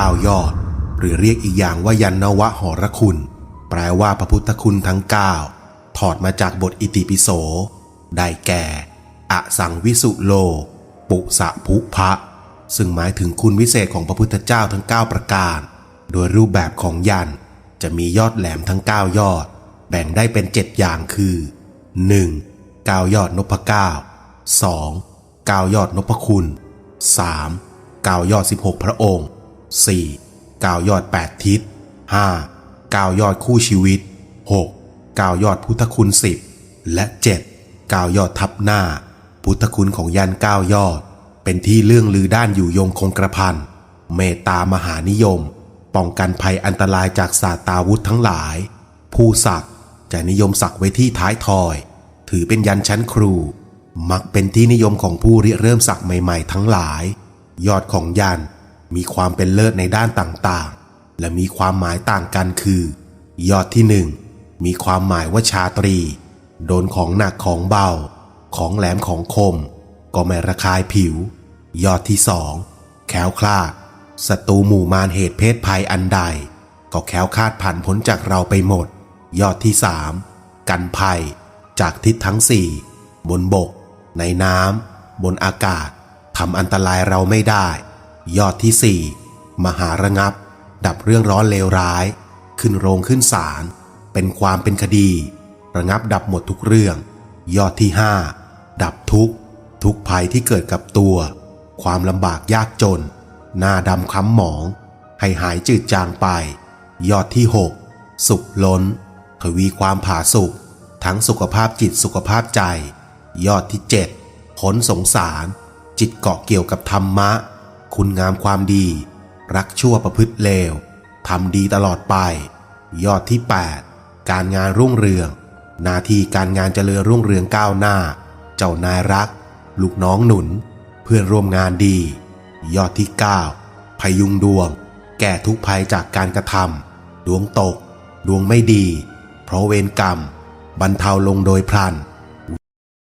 9ยอด หรือเรียกอีกอย่างว่ายันนวะหรคุณ แปลว่าพระพุทธคุณทั้ง 9 ถอดมาจากบทอิติปิโส ได้แก่ อสังวิสุโล ปุสะภุพะ ซึ่งหมายถึงคุณวิเศษของพระพุทธเจ้าทั้ง 9 ประการ โดยรูปแบบของยันจะมียอดแหลมทั้ง 9 ยอด แบ่งได้เป็น 7 อย่างคือ 1. 9 ยอดนพเก้า 2. 9 ยอดนพคุณ 3. 9 ยอด 16 พระองค์ 4. 9ยอด 8 ทิศ 5. 9ยอดคู่ชีวิต 6. 9ยอดพุทธคุณ 10 และ 7. 9ยอดทับหน้า พุทธคุณของยัน9ยอด เป็นที่เลื่องลือด้านอยู่ยงคงกระพันเมตตามหานิยม ป้องกันภัยอันตรายจากศาสตาวุธทั้งหลาย ผู้สักจะนิยมสักไว้ที่ท้ายทอย ถือเป็นยันชั้นครู มักเป็นที่นิยมของผู้ริเริ่มสักใหม่ ๆ ทั้งหลาย ยอดของยัน มีความเป็นเลิศในด้านต่างๆ และมีความหมายต่างกันคือ ยอดที่หนึ่งมีความหมายว่าชาตรี โดนของหนักของเบา ของแหลมของคม ก็ไม่ระคายผิว ยอดที่สองแควคลาดศัตรูหมู่มารเหตุเพศภัยอันใด ก็แควคาดผ่านพ้นจากเราไปหมด ยอดที่สามกันภัย จากทิศทั้งสี่บนบก ในน้ำบนอากาศทำอันตรายเราไม่ได้ ยอดที่สี่มหาระงับ ดับเรื่องร้อนเลวร้าย ขึ้นโรงขึ้นศาลเป็นความเป็นคดี ระงับดับหมดทุกเรื่อง ยอดที่ห้าดับทุกทุกภัยที่เกิดกับตัว ความลำบากยากจน หน้าดำค้ำหมอง ให้หายจืดจางไป ยอดที่หกสุขล้น ทวีความผาสุกทั้งสุขภาพจิตสุขภาพใจ ยอดที่เจ็ดพ้นสงสาร จิตเกาะเกี่ยวกับธรรมะ คุณงามความดี รักชั่วประพฤติเลวทำดีตลอดไป ยอดที่ 8 การงานรุ่งเรือง หน้าที่การงานเจริญรุ่งเรืองก้าวหน้า เจ้านายรัก ลูกน้องหนุน เพื่อนร่วมงานดี ยอดที่ 9 พยุงดวง แก้ทุกภัยจากการกระทำดวงตก ดวงไม่ดี เพราะเวรกรรม บรรเทาลงโดยพลัน